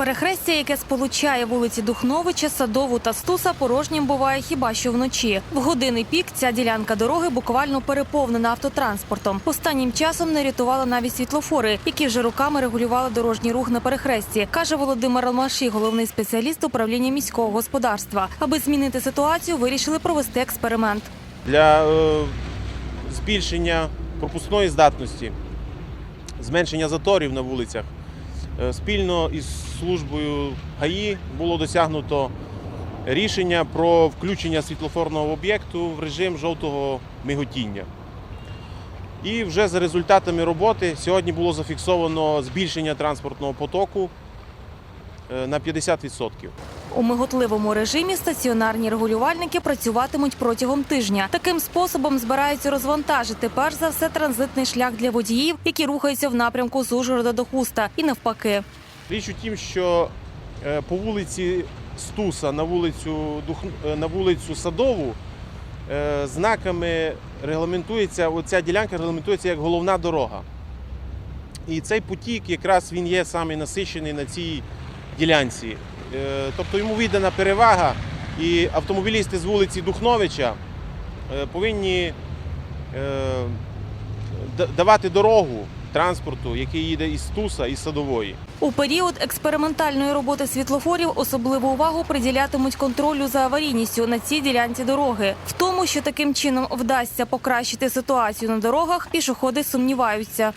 Перехрестя, яке сполучає вулиці Духновича, Садову та Стуса, порожнім буває хіба що вночі. В години пік ця ділянка дороги буквально переповнена автотранспортом. Останнім часом не рятували навіть світлофори, які вже руками регулювали дорожній рух на перехресті, каже Володимир Алмаші, головний спеціаліст управління міського господарства. Аби змінити ситуацію, вирішили провести експеримент. для е, збільшення пропускної здатності, зменшення заторів на вулицях. Е, Спільно із службою ГАІ було досягнуто рішення про включення світлофорного об'єкту в режим жовтого миготіння. І вже за результатами роботи сьогодні було зафіксовано збільшення транспортного потоку на 50%. У миготливому режимі стаціонарні регулювальники працюватимуть протягом тижня. Таким способом збираються розвантажити перш за все транзитний шлях для водіїв, які рухаються в напрямку з Ужгорода до Хуста, і навпаки. Річ у тім, що е, по вулиці Стуса на вулицю, Дух- е, на вулицю Садову е, знаками регламентується, оця ділянка регламентується як головна дорога. І цей потік якраз він є саме насичений на цій ділянці. Е, Тобто йому віддана перевага, і автомобілісти з вулиці Духновича е, повинні е, давати дорогу транспорту, який їде із Стуса і Садової. У період експериментальної роботи світлофорів особливу увагу приділятимуть контролю за аварійністю на цій ділянці дороги. В тому, що таким чином вдасться покращити ситуацію на дорогах, пішоходи сумніваються.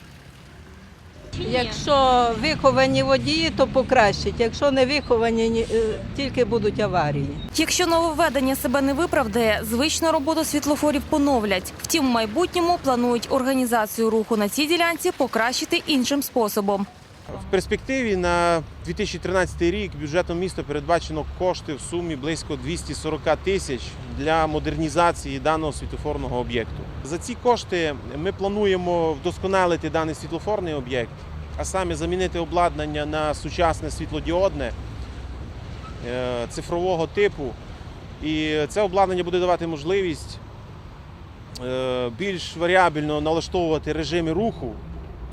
Якщо виховані водії, то покращить. Якщо не виховані, ні- е, тільки будуть аварії. Якщо нововведення себе не виправдає, звичну роботу світлофорів поновлять. Втім, в майбутньому планують організацію руху на цій ділянці покращити іншим способом. В перспективі на 2013 рік бюджетом міста передбачено кошти в сумі близько 240 тисяч для модернізації даного світлофорного об'єкту. За ці кошти ми плануємо вдосконалити даний світлофорний об'єкт, а саме замінити обладнання на сучасне світлодіодне е, цифрового типу. І це обладнання буде давати можливість е, більш варіабельно налаштовувати режими руху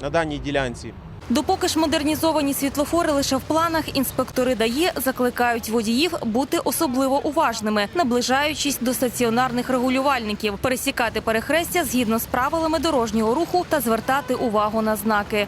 на даній ділянці. Допоки ж модернізовані світлофори лише в планах, інспектори дає закликають водіїв бути особливо уважними, наближаючись до стаціонарних регулювальників, пересікати перехрестя згідно з правилами дорожнього руху та звертати увагу на знаки.